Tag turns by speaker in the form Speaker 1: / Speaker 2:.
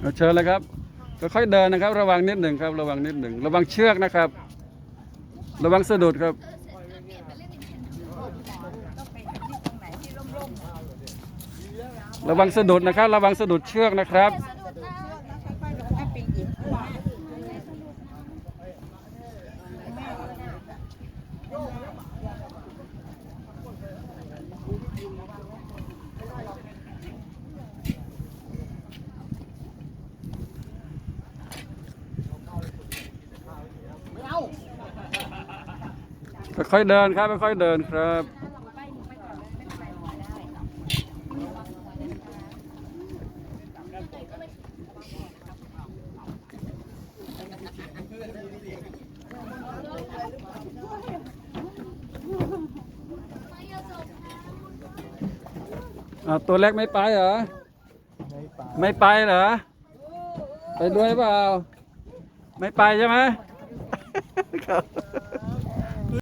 Speaker 1: เอาเชิญเลยครับค่อยๆเดินนะครับ ระวังนิดหนึ่งครับระวังนิดหนึ่งระวังเชือกนะครับ ระวังสะดุดครับระวังสะดุดนะครับ ระวังสะดุดเชือกนะครับ ค่อยๆเดินครับค่อยๆเดินครับ ตัวเล็กไม่ไปเหรอ ไม่ไปเหรอ ไปด้วยเปล่า ไม่ไปใช่ไหมครับ